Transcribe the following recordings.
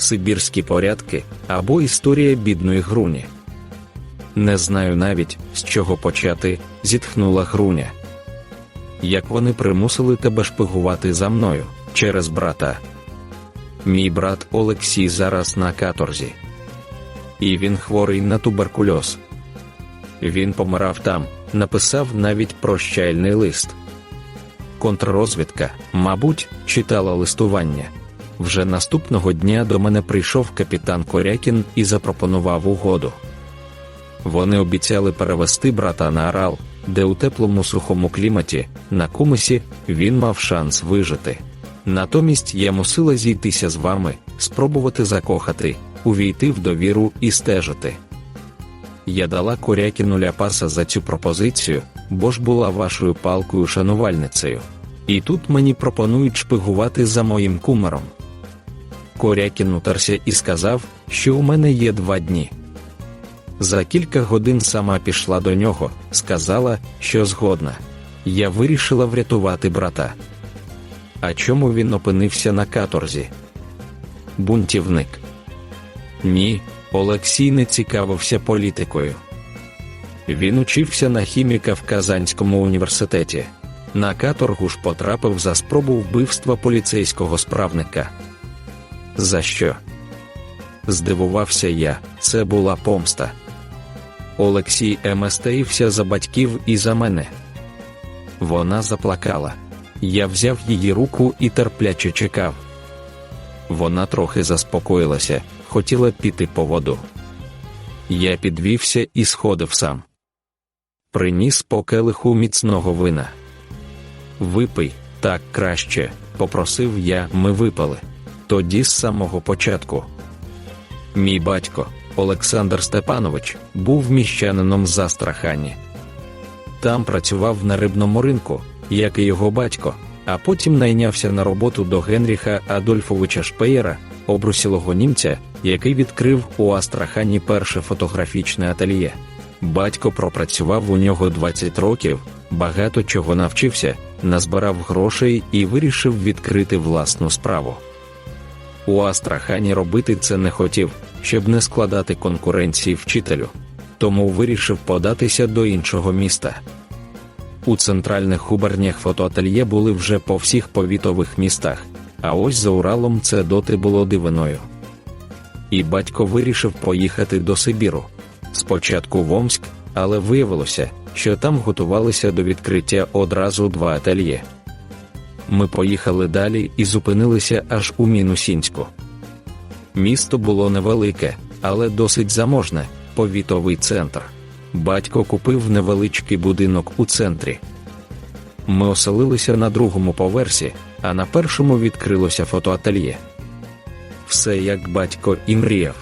Сибірські порядки або історія бідної Груні. Не знаю навіть, з чого почати, зітхнула Груня. Як вони примусили тебе шпигувати за мною через брата. Мій брат Олексій зараз на каторзі. І він хворий на туберкульоз. Він помирав там, написав навіть прощальний лист. Контррозвідка, мабуть, читала листування. Вже наступного дня до мене прийшов капітан Корякін і запропонував угоду. Вони обіцяли перевести брата на Арал, де у теплому сухому кліматі, на кумисі, він мав шанс вижити. Натомість я мусила зійтися з вами, спробувати закохати, увійти в довіру і стежити. Я дала Корякіну ляпаса за цю пропозицію, бо ж була вашою палкою шанувальницею. І тут мені пропонують шпигувати за моїм кумаром. Корякін утерся і сказав, що у мене є два дні. За кілька годин сама пішла до нього, сказала, що згодна. Я вирішила врятувати брата. А чому він опинився на каторзі? Бунтівник. Ні, Олексій не цікавився політикою. Він учився на хіміка в Казанському університеті. На каторгу ж потрапив за спробу вбивства поліцейського справника. За що? Здивувався я, це була помста. Олексій еместеївся за батьків і за мене. Вона заплакала. Я взяв її руку і терпляче чекав. Вона трохи заспокоїлася, хотіла піти по воду. Я підвівся і сходив сам. Приніс по келиху міцного вина. Випий, так краще, попросив я, ми випали. Тоді з самого початку. Мій батько, Олександр Степанович, був міщанином з Астрахані. Там працював на рибному ринку, як і його батько, а потім найнявся на роботу до Генріха Адольфовича Шпеєра, обрусілого німця, який відкрив у Астрахані перше фотографічне ательє. Батько пропрацював у нього 20 років, багато чого навчився, назбирав грошей і вирішив відкрити власну справу. У Астрахані робити це не хотів, щоб не складати конкуренції вчителю, тому вирішив податися до іншого міста. У центральних губернях фотоательє були вже по всіх повітових містах, а ось за Уралом це доти було дивиною. І батько вирішив поїхати до Сибіру. Спочатку в Омськ, але виявилося, що там готувалися до відкриття одразу два ательє. Ми поїхали далі і зупинилися аж у Мінусінську. Місто було невелике, але досить заможне, повітовий центр. Батько купив невеличкий будинок у центрі. Ми оселилися на другому поверсі, а на першому відкрилося фотоательє. Все як батько і мріяв.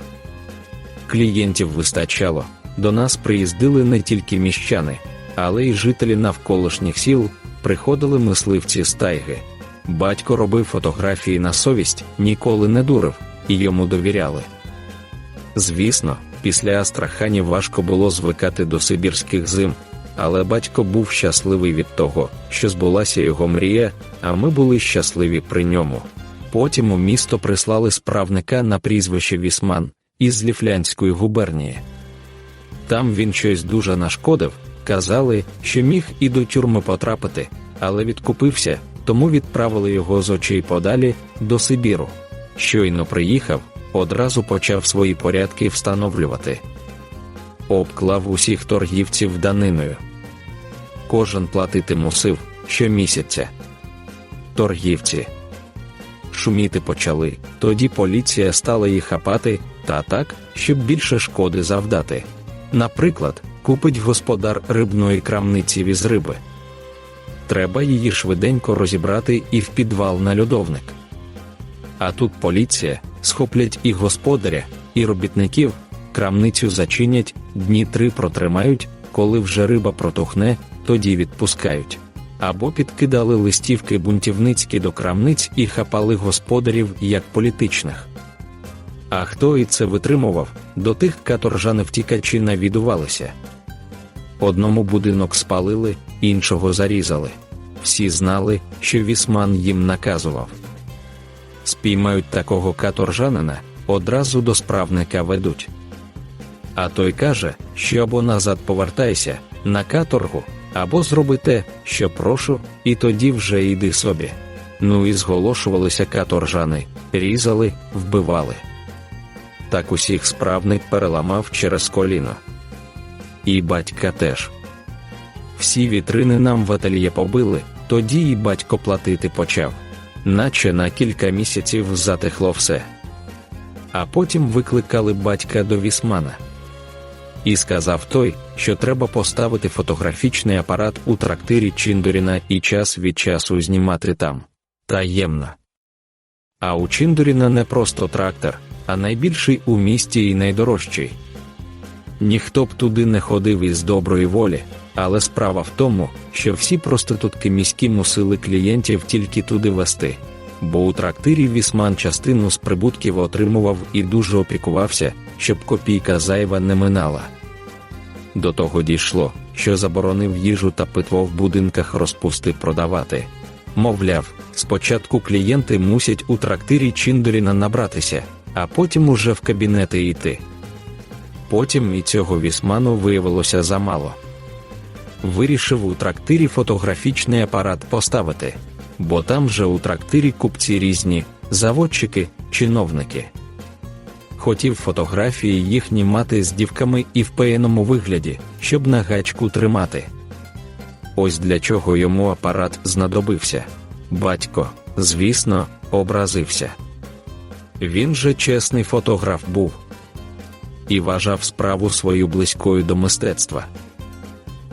Клієнтів вистачало. До нас приїздили не тільки міщани, але й жителі навколишніх сіл, приходили мисливці з тайги. Батько робив фотографії на совість, ніколи не дурив, і йому довіряли. Звісно, після Астрахані важко було звикати до сибірських зим, але батько був щасливий від того, що збулася його мрія, а ми були щасливі при ньому. Потім у місто прислали справника на прізвище Вісман із Ліфлянської губернії. Там він щось дуже нашкодив, казали, що міг і до тюрми потрапити, але відкупився, тому відправили його з очей подалі до Сибіру. Щойно приїхав, одразу почав свої порядки встановлювати. Обклав усіх торгівців даниною. Кожен платити мусив щомісяця. Торгівці шуміти почали, тоді поліція стала їх хапати, та так, щоб більше шкоди завдати. Наприклад, купить господар рибної крамниці віз риби. Треба її швиденько розібрати і в підвал на льодовник. А тут поліція схоплять і господаря, і робітників, крамницю зачинять, дні три протримають, коли вже риба протухне, тоді відпускають. Або підкидали листівки бунтівницькі до крамниць і хапали господарів як політичних. А хто і це витримував, до тих каторжани втікачі навідувалися. Одному будинок спалили, іншого зарізали. Всі знали, що вісман їм наказував. Спіймають такого каторжанина, одразу до справника ведуть. А той каже, що або назад повертайся на каторгу, або зроби те, що прошу, і тоді вже йди собі. Ну і зголошувалися каторжани, різали, вбивали. Так усіх справник переламав через коліно. І батька теж. Всі вітрини нам в ательє побили, тоді і батько платити почав, наче на кілька місяців затихло все. А потім викликали батька до вісмана. І сказав той, що треба поставити фотографічний апарат у трактирі Чіндуріна і час від часу знімати там таємно. А у Чіндуріна не просто трактор, а найбільший у місті і найдорожчий. Ніхто б туди не ходив із доброї волі, але справа в тому, що всі проститутки міські мусили клієнтів тільки туди вести, бо у трактирі вісман частину з прибутків отримував і дуже опікувався, щоб копійка зайва не минала. До того дійшло, що заборонив їжу та питво в будинках розпусти продавати. Мовляв, спочатку клієнти мусять у трактирі Чіндоріна набратися, а потім уже в кабінети йти. Потім і цього вісману виявилося замало. Вирішив у трактирі фотографічний апарат поставити, бо там же у трактирі купці різні, заводчики, чиновники. Хотів фотографії їхні мати з дівками і в пеєному вигляді, щоб на гачку тримати. Ось для чого йому апарат знадобився. Батько, звісно, образився. Він же чесний фотограф був і вважав справу свою близькою до мистецтва.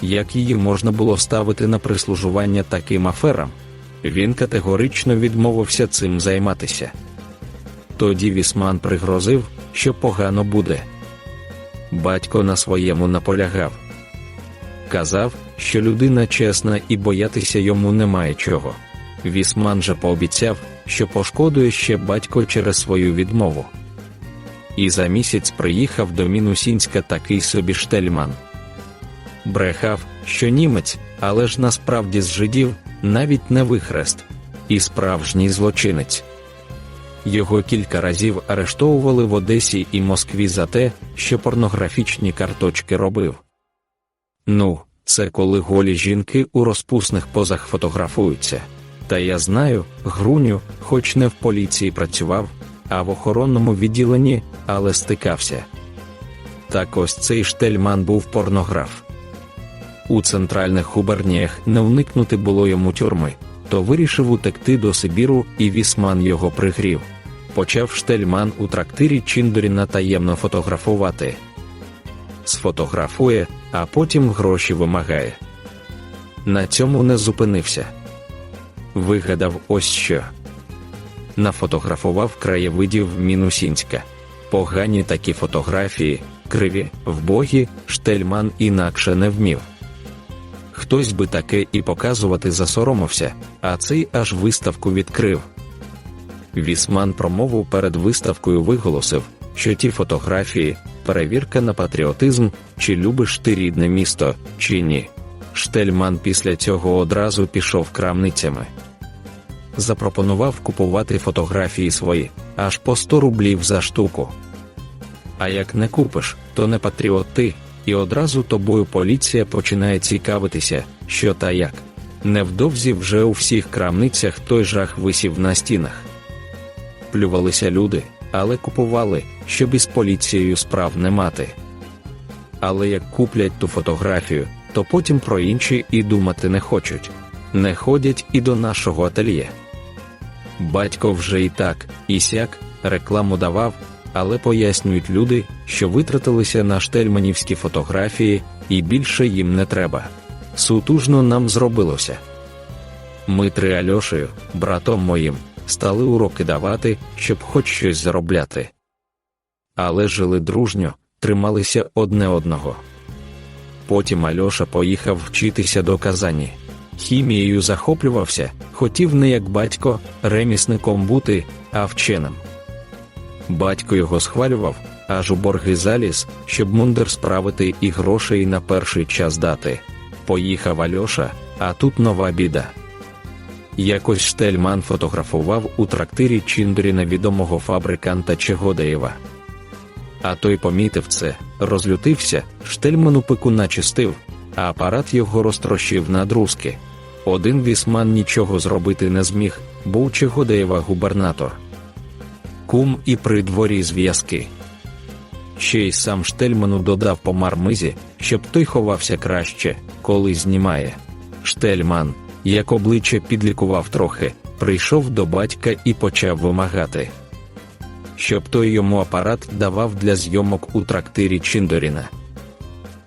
Як її можна було ставити на прислужування таким аферам, він категорично відмовився цим займатися. Тоді Вісман пригрозив, що погано буде. Батько на своєму наполягав. Казав, що людина чесна і боятися йому немає чого. Вісман же пообіцяв, що пошкодує ще батько через свою відмову. І за місяць приїхав до Мінусінська такий собі штельман. Брехав, що німець, але ж насправді з жидів навіть не вихрест, і справжній злочинець. Його кілька разів арештовували в Одесі і Москві за те, що порнографічні карточки робив. Ну, це коли голі жінки у розпусних позах фотографуються. Та я знаю, Груню, хоч не в поліції працював, а в охоронному відділенні, але стикався. Так ось цей штельман був порнограф. У центральних губерніях не уникнути було йому тюрми, то вирішив утекти до Сибіру, і вісман його пригрів. Почав штельман у трактирі Чіндоріна таємно фотографувати. Сфотографує, а потім гроші вимагає. На цьому не зупинився. Вигадав ось що. Нафотографував краєвидів Мінусінська. Погані такі фотографії, криві, вбогі, штельман інакше не вмів. Хтось би таке і показувати засоромився, а цей аж виставку відкрив. Вісман промову перед виставкою виголосив, що ті фотографії перевірка на патріотизм, чи любиш ти рідне місто, чи ні. Штельман після цього одразу пішов крамницями. Запропонував купувати фотографії свої аж по 100 рублів за штуку. А як не купиш, то не патріот ти, і одразу тобою поліція починає цікавитися, що та як. Невдовзі вже у всіх крамницях той жах висів на стінах. Плювалися люди, але купували, щоб із поліцією справ не мати. Але як куплять ту фотографію, то потім про інші і думати не хочуть, не ходять і до нашого ательє. Батько вже і так, і сяк, рекламу давав, але пояснюють люди, що витратилися на штельманівські фотографії, і більше їм не треба. Сутужно нам зробилося. Ми три Альошею, братом моїм, стали уроки давати, щоб хоч щось заробляти. Але жили дружньо, трималися одне одного. Потім Альоша поїхав вчитися до Казані. Хімією захоплювався, хотів не як батько, ремісником бути, а вченим. Батько його схвалював, аж у борги заліз, щоб мундир справити і грошей на перший час дати. Поїхав Альоша, а тут нова біда. якось Штельман фотографував у трактирі Чіндоріна відомого фабриканта Чегодеєва. А той помітив це, розлютився, Штельману пику начистив, а апарат його розтрощив на друзки. Один вісман нічого зробити не зміг, бо у Чегодеєва губернатор. Кум і при дворі зв'язки. Ще й сам Штельману додав по мармизі, щоб той ховався краще, коли знімає. Штельман, як обличчя підлікував трохи, прийшов до батька і почав вимагати, щоб той йому апарат давав для зйомок у трактирі Чіндоріна.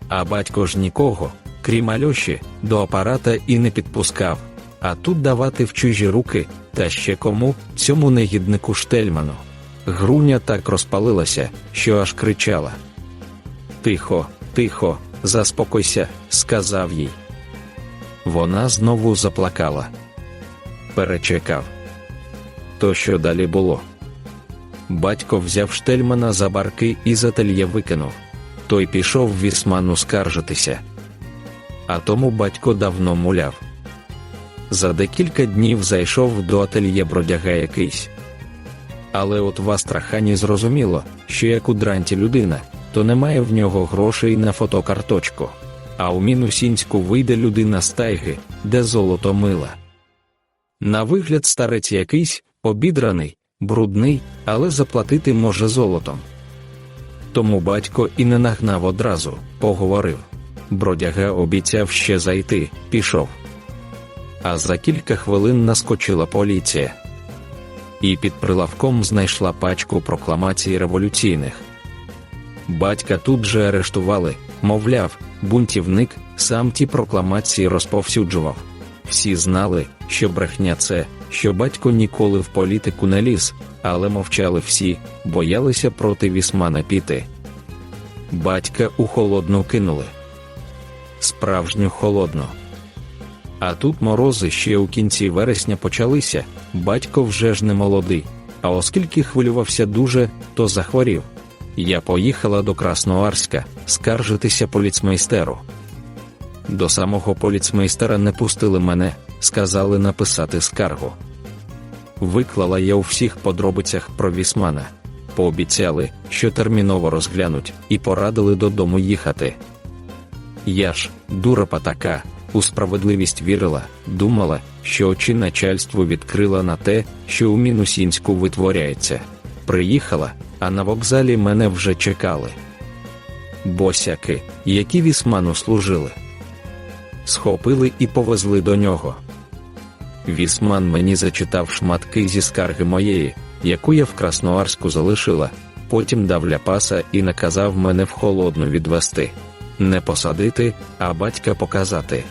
А батько ж нікого, крім Альоші, до апарата і не підпускав, а тут давати в чужі руки, та ще кому, цьому негіднику Штельману. Груня так розпалилася, що аж кричала. Тихо, тихо, заспокойся, сказав їй. Вона знову заплакала. Перечекав. То що далі було? Батько взяв штельмана за барки і з ательє викинув. Той пішов вісману скаржитися. А тому батько давно муляв. За декілька днів зайшов до ательє бродяга якийсь. Але от в Астрахані зрозуміло, що як у дранті людина, то немає в нього грошей на фотокарточку. А у Мінусінську вийде людина з тайги, де золото мила. На вигляд старець якийсь, обідраний, брудний, але заплатити може золотом. Тому батько і не нагнав одразу, поговорив. Бродяга обіцяв ще зайти, пішов. А за кілька хвилин наскочила поліція. І під прилавком знайшла пачку прокламацій революційних. Батька тут же арештували, мовляв, бунтівник сам ті прокламації розповсюджував. Всі знали, що брехня це, що батько ніколи в політику не ліз, але мовчали всі, боялися проти вісмана піти. Батька у холодну кинули. Справжню холодну. А тут морози ще у кінці вересня почалися, батько вже ж не молодий, а оскільки хвилювався дуже, то захворів. Я поїхала до Красноарська скаржитися поліцмейстеру. До самого поліцмейстера не пустили мене, сказали написати скаргу. Виклала я у всіх подробицях про вісмана, пообіцяли, що терміново розглянуть, і порадили додому їхати. Я ж, дурапа така, у справедливість вірила, думала, що очі начальству відкрила на те, що у Мінусінську витворяється. Приїхала, а на вокзалі мене вже чекали. Босяки, які вісману служили, схопили і повезли до нього. Вісман мені зачитав шматки зі скарги моєї, яку я в Красноарську залишила, потім дав ляпаса і наказав мене в холодну відвести, не посадити, а батька показати.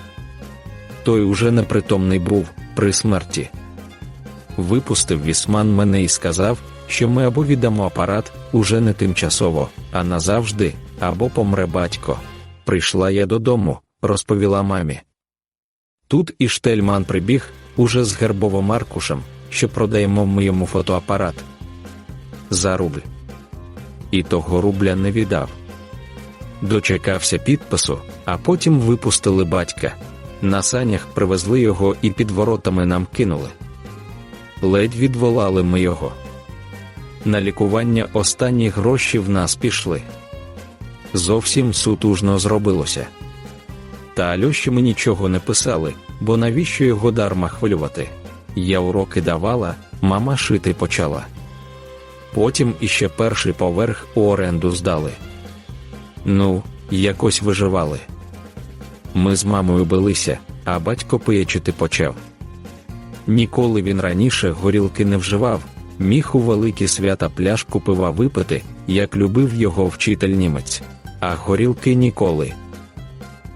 Той уже непритомний був при смерті. Випустив вісман мене і сказав, що ми або віддамо апарат уже не тимчасово, а назавжди, або помре батько. Прийшла я додому, розповіла мамі. Тут і Штельман прибіг уже з гербовим аркушем, що продаємо ми йому фотоапарат. За рубль. І того рубля не віддав. Дочекався підпису, а потім випустили батька. На санях привезли його і під воротами нам кинули. Ледь відволали ми його. На лікування останні гроші в нас пішли. Зовсім сутужно зробилося. Та Альоші ми нічого не писали, бо навіщо його дарма хвилювати? Я уроки давала, мама шити почала. Потім іще перший поверх у оренду здали. Ну, якось виживали. Ми з мамою билися, а батько пиячити почав. Ніколи він раніше горілки не вживав, міг у великі свята пляшку пива випити, як любив його вчитель німець, а горілки ніколи.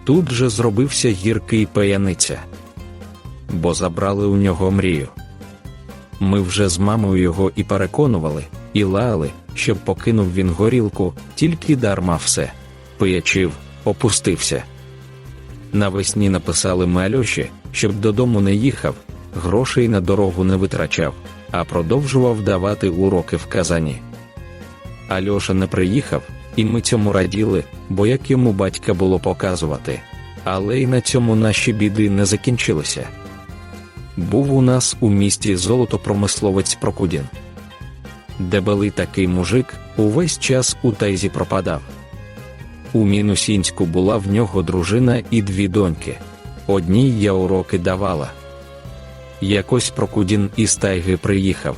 Тут же зробився гіркий паяниця, бо забрали у нього мрію. Ми вже з мамою його і переконували, і лаяли, щоб покинув він горілку, тільки дарма все. Пиячив, опустився. Навесні написали ми Альоші, щоб додому не їхав, грошей на дорогу не витрачав, а продовжував давати уроки в Казані. Альоша не приїхав, і ми цьому раділи, бо як йому батька було показувати. Але й на цьому наші біди не закінчилися. був у нас у місті золотопромисловець Прокудін. Дебелий такий мужик увесь час у тайзі пропадав. У Мінусінську була в нього дружина і дві доньки. Одній я уроки давала. Якось Прокудін із тайги приїхав.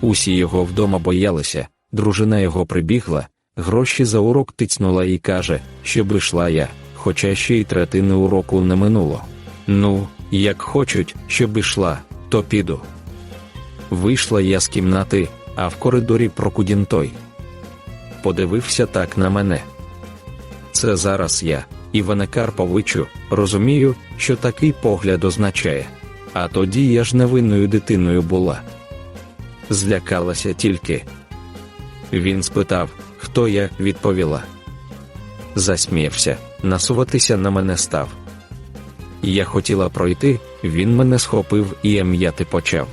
Усі його вдома боялися, дружина його прибігла, гроші за урок тицнула і каже, щоб йшла я, хоча ще й третини уроку не минуло. Ну, як хочуть, щоб ішла, то піду. Вийшла я з кімнати, а в коридорі Прокудін той. Подивився так на мене. Це зараз я, Іване Карповичу, розумію, що такий погляд означає. А тоді я ж невинною дитиною була. Злякалася тільки. Він спитав, хто я, відповіла. Засміявся, насуватися на мене став. Я хотіла пройти, він мене схопив і ем'яти почав.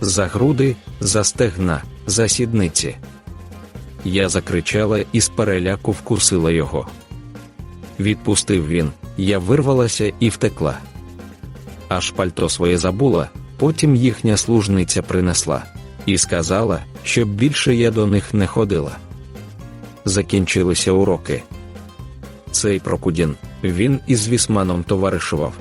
За груди, за стегна, за сідниці. Я закричала і з переляку вкусила його. Відпустив він, я вирвалася і втекла. Аж пальто своє забула, потім їхня служниця принесла і сказала, щоб більше я до них не ходила. Закінчилися уроки. Цей Прокудін, він із Вісманом товаришував.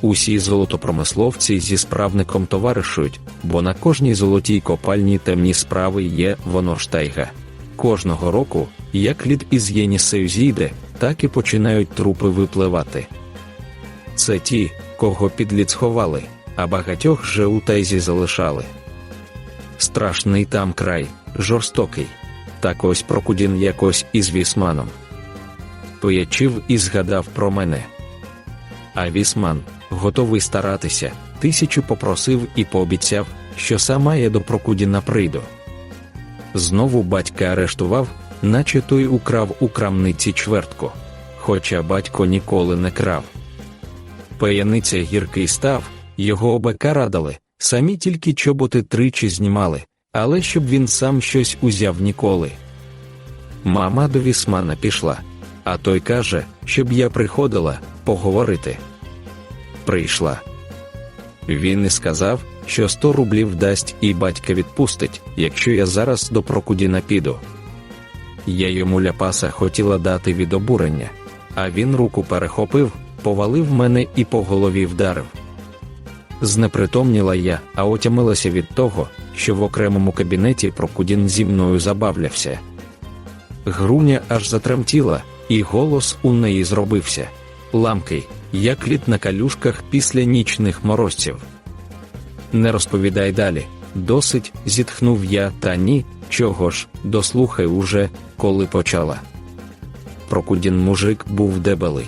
Усі золотопромисловці зі справником товаришують, бо на кожній золотій копальні темні справи є воно ж тайга. Кожного року, як лід із Єнісею зійде, так і починають трупи випливати. Це ті, кого під лід сховали, а багатьох же у тайзі залишали. Страшний там край, жорстокий. Так ось Прокудін якось із Вісманом. Поячив і згадав про мене. А Вісман, готовий старатися, тисячу попросив і пообіцяв, що сама я до Прокудіна прийду. Знову батька арештував, наче той украв у крамниці чвертку, хоча батько ніколи не крав. Паяниця гіркий став, його обека радили, самі тільки чоботи тричі знімали, але щоб він сам щось узяв ніколи. Мама до Вісмана пішла, а той каже, щоб я приходила поговорити. Прийшла. Він і сказав, що сто рублів дасть і батька відпустить, якщо я зараз до Прокудіна піду. Я йому ляпаса хотіла дати від обурення, а він руку перехопив, повалив мене і по голові вдарив. Знепритомніла я, а отямилася від того, що в окремому кабінеті Прокудін зі мною забавлявся. Груня аж затремтіла, і голос у неї зробився ламкий, як лід на калюшках після нічних морозців. Не розповідай далі, досить, зітхнув я, та ні, чого ж, дослухай уже, коли почала. Прокудін мужик був дебелий,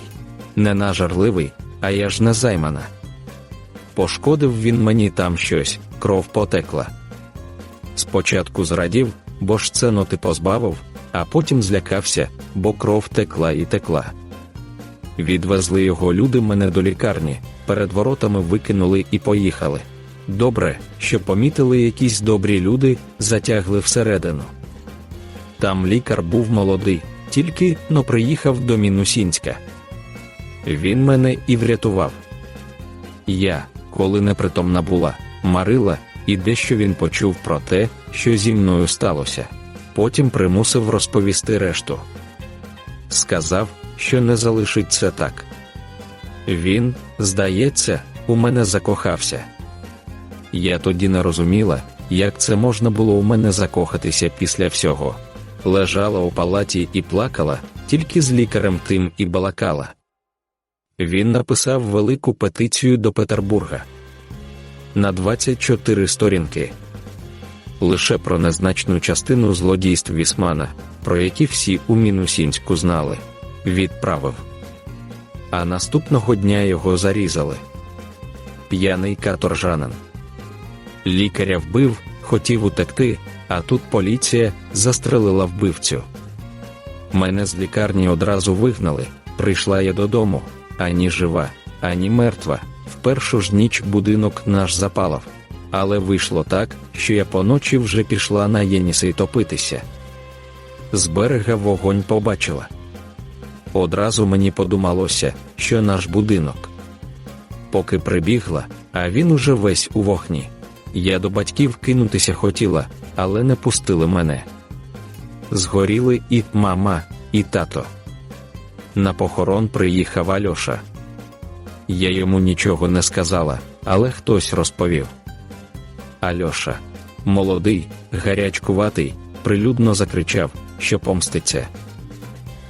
не нажарливий, а я ж не займана. Пошкодив він мені там щось, кров потекла. Спочатку зрадів, бо ж це ноти позбавив, а потім злякався, бо кров текла і текла. Відвезли його люди мене до лікарні, перед воротами викинули і поїхали. Добре, що помітили якісь добрі люди, затягли всередину. Там лікар був молодий, тільки но приїхав до Мінусінська. Він мене і врятував. Я, коли непритомна була, марила, і дещо він почув про те, що зі мною сталося. Потім примусив розповісти решту. Сказав, що не залишить це так. Він, здається, у мене закохався. Я тоді не розуміла, як це можна було у мене закохатися після всього. Лежала у палаті і плакала, тільки з лікарем тим і балакала. Він написав велику петицію до Петербурга на 24 сторінки. Лише про незначну частину злодійств Вісмана, про які всі у Мінусінську знали, відправив. А наступного дня його зарізали. П'яний каторжанин. Лікаря вбив, хотів утекти, а тут поліція застрелила вбивцю. Мене з лікарні одразу вигнали. Прийшла я додому, ані жива, ані мертва. В першу ж ніч будинок наш запалав. Але вийшло так, що я поночі вже пішла на Єнісей топитися. З берега вогонь побачила. Одразу мені подумалося, що наш будинок. поки прибігла, а він уже весь у вогні. Я до батьків кинутися хотіла, але не пустили мене. Згоріли і мама, і тато. На похорон приїхав Альоша. Я йому нічого не сказала, але хтось розповів. Альоша, молодий, гарячкуватий, прилюдно закричав, що помститься.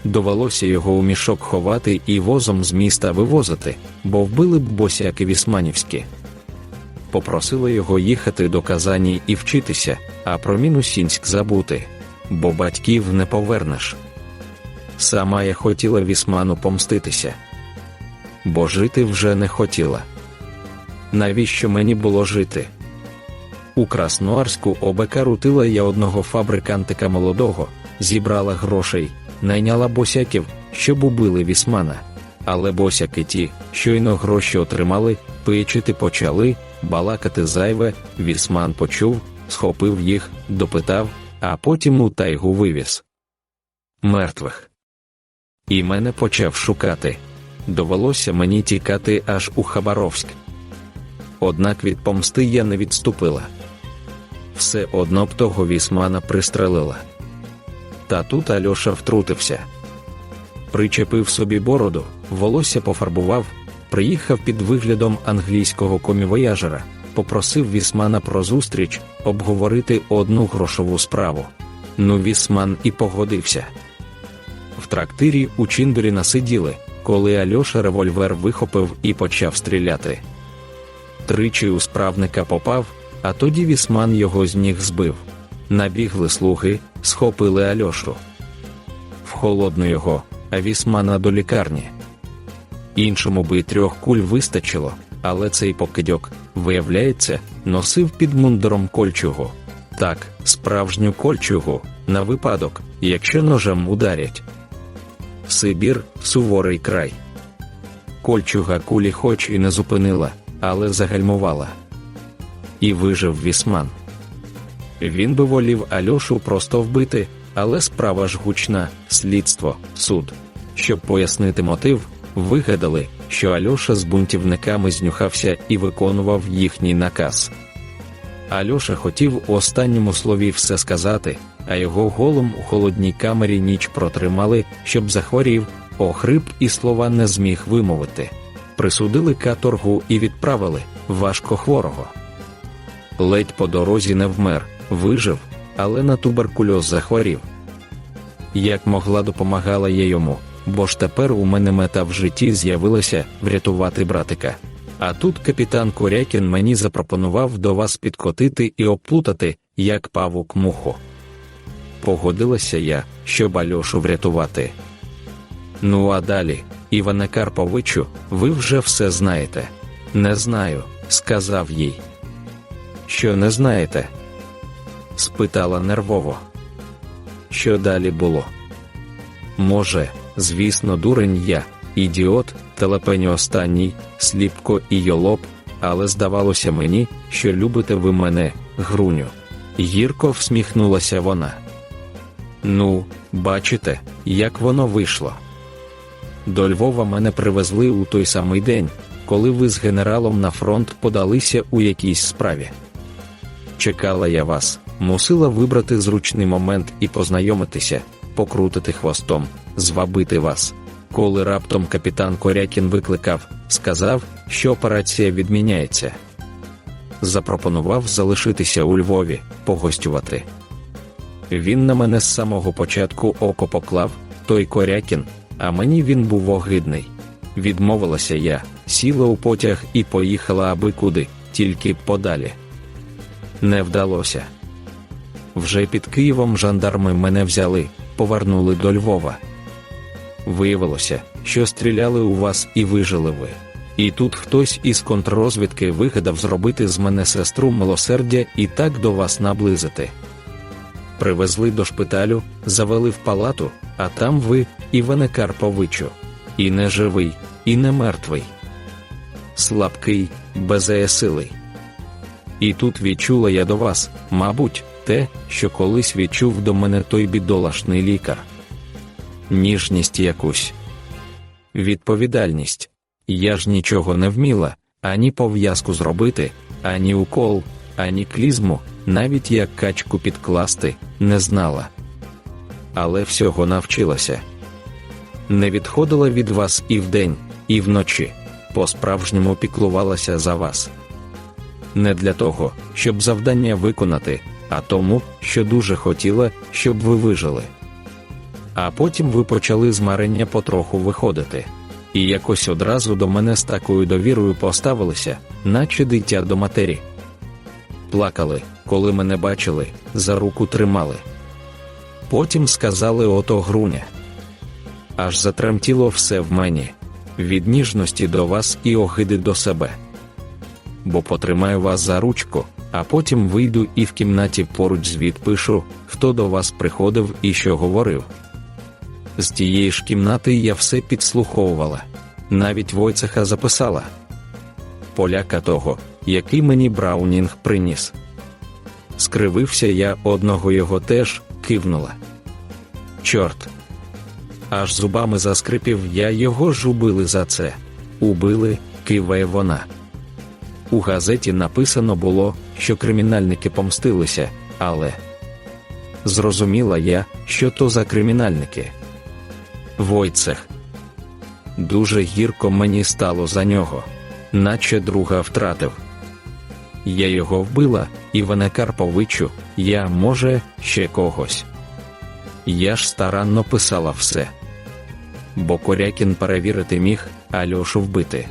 Довелося його у мішок ховати і возом з міста вивозити, бо вбили б босяки вісманівські. Попросили його їхати до Казані і вчитися, а про Мінусінськ забути, бо батьків не повернеш. Сама я хотіла вісману помститися, бо жити вже не хотіла. Навіщо мені було жити? У Красноарську ОБК рутила я одного фабрикантика молодого, зібрала грошей, найняла босяків, щоб убили вісмана. Але босяки ті, щойно гроші отримали, пичити почали, балакати зайве, вісман почув, схопив їх, допитав, а потім у тайгу вивіз. Мертвих. І мене почав шукати. Довелося мені тікати аж у Хабаровськ. Однак від помсти я не відступила. Все одно б того вісмана пристрелила. Та тут Альоша втрутився. Причепив собі бороду, волосся пофарбував, приїхав під виглядом англійського комівояжера, попросив вісмана про зустріч обговорити одну грошову справу. Ну, вісман і погодився. Трактирі у Чіндорі насиділи, коли Альоша револьвер вихопив і почав стріляти. Тричі у справника попав, а тоді вісман його з ніг збив. Набігли слуги, схопили Альошу. В холодну його, а вісмана до лікарні. Іншому би трьох куль вистачило, але цей покидьок, виявляється, носив під мундиром кольчугу. Так, справжню кольчугу, на випадок, якщо ножем ударять. Сибір суворий край. Кольчуга кулі хоч і не зупинила, але загальмувала. І вижив вісман. Він би волів Альошу просто вбити, але справа ж гучна, слідство, суд. Щоб пояснити мотив, вигадали, що Альоша з бунтівниками знюхався і виконував їхній наказ. Альоша хотів у останньому слові все сказати, а його голом у холодній камері ніч протримали, щоб захворів, охрип і слова не зміг вимовити. Присудили каторгу і відправили важко хворого. Ледь по дорозі не вмер, вижив, але на туберкульоз захворів. Як могла допомагала я йому, бо ж тепер у мене мета в житті з'явилася врятувати братика. А тут капітан Корякін мені запропонував до вас підкотити і оплутати, як павук муху. Погодилася я, щоб Альошу врятувати. Ну а далі, Іване Карповичу, ви вже все знаєте. Не знаю, сказав їй. Що не знаєте? спитала нервово. Що далі було? Може, звісно, дурень я, ідіот, телепень останній, сліпко і йолоп, але здавалося мені, що любите ви мене, груню. Гірко всміхнулася вона. Ну, бачите, як воно вийшло. До Львова мене привезли у той самий день, коли ви з генералом на фронт подалися у якійсь справі. Чекала я вас, мусила вибрати зручний момент і познайомитися, покрутити хвостом, звабити вас. Коли раптом капітан Корякін викликав, сказав, що операція відміняється. Запропонував залишитися у Львові, погостювати. Він на мене з самого початку око поклав, той Корякін, а мені він був огидний. Відмовилася я, сіла у потяг і поїхала аби куди, тільки подалі. Не вдалося. Вже під Києвом жандарми мене взяли, повернули до Львова. Виявилося, що стріляли у вас і вижили ви. І тут хтось із контррозвідки вигадав зробити з мене сестру милосердя і так до вас наблизити. Привезли до шпиталю, завели в палату, а там ви, Іване Карповичу, і не живий, і не мертвий. Слабкий, безеясилий. І тут відчула я до вас, мабуть, те, що колись відчув до мене той бідолашний лікар. Ніжність якусь. Відповідальність. Я ж нічого не вміла, ані пов'язку зробити, ані укол, ані клізму, навіть як качку підкласти, не знала. Але всього навчилася. Не відходила від вас і вдень, і вночі, по-справжньому піклувалася за вас. Не для того, щоб завдання виконати, а тому, що дуже хотіла, щоб ви вижили. А потім ви почали з марення потроху виходити. І якось одразу до мене з такою довірою поставилися, наче дитя до матері. Плакали, коли мене бачили, за руку тримали. Потім сказали ото груня. Аж затремтіло все в мені, від ніжності до вас і огиди до себе. Бо потримаю вас за ручку, а потім вийду і в кімнаті поруч звіт пишу, хто до вас приходив і що говорив. З тієї ж кімнати я все підслуховувала, навіть Войцеха записала поляка того, який мені Браунінг приніс. Скривився я одного його теж, кивнула. Чорт. Аж зубами заскрипів я його ж убили за це. Убили, киває вона. У газеті написано було, що кримінальники помстилися, але зрозуміла я, що то за кримінальники. Войцех. Дуже гірко мені стало за нього, наче друга втратив. Я його вбила, Іване Карповичу, я, може, ще когось. Я ж старанно писала все. Бо Корякін перевірити міг, Альошу вбити.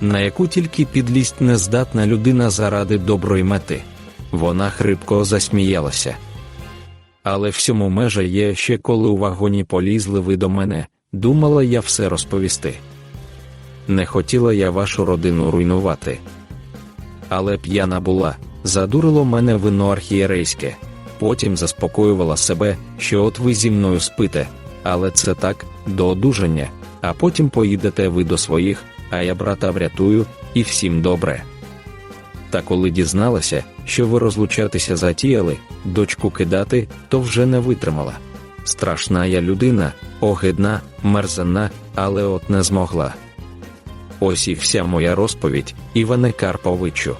На яку тільки підлість нездатна людина заради доброї мети. Вона хрипко засміялася. Але всьому межа є ще коли у вагоні полізли ви до мене, думала я все розповісти. Не хотіла я вашу родину руйнувати. Але п'яна була, задурило мене вино архієрейське, потім заспокоювала себе, що от ви зі мною спите, але це так, до одужання, а потім поїдете ви до своїх, а я брата врятую, і всім добре. Та коли дізналася, що ви розлучатися затіяли, дочку кидати, то вже не витримала. Страшна я людина, огидна, мерзенна, але от не змогла. Ось і вся моя розповідь, Іване Карповичу.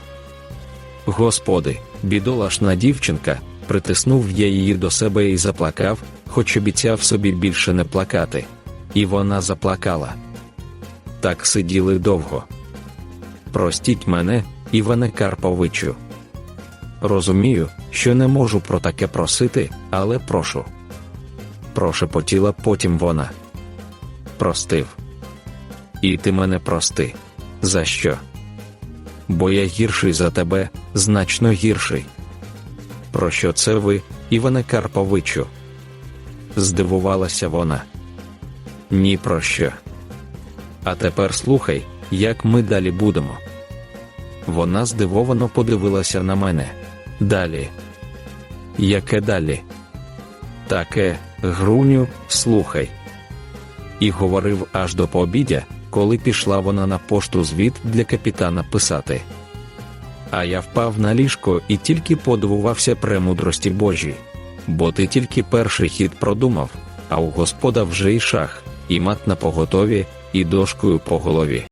Господи, бідолашна дівчинка, притиснув я її до себе і заплакав, хоч обіцяв собі більше не плакати. І вона заплакала. Так сиділи довго. Простіть мене, Іване Карповичу. Розумію, що не можу про таке просити, але прошу. Прошепотіла потім вона. Простив. І ти мене прости. За що? Бо я гірший за тебе, значно гірший. Про що це ви, Іване Карповичу? Здивувалася вона. Ні про що. А тепер слухай, як ми далі будемо. Вона здивовано подивилася на мене. Далі. Яке далі? Таке, груню, слухай. І говорив аж до пообідя, коли пішла вона на пошту звіт для капітана писати. А я впав на ліжко і тільки подивувався премудрості Божій. Бо ти тільки перший хід продумав, а у господа вже й шах, і мат на поготові, і дошкою по голові.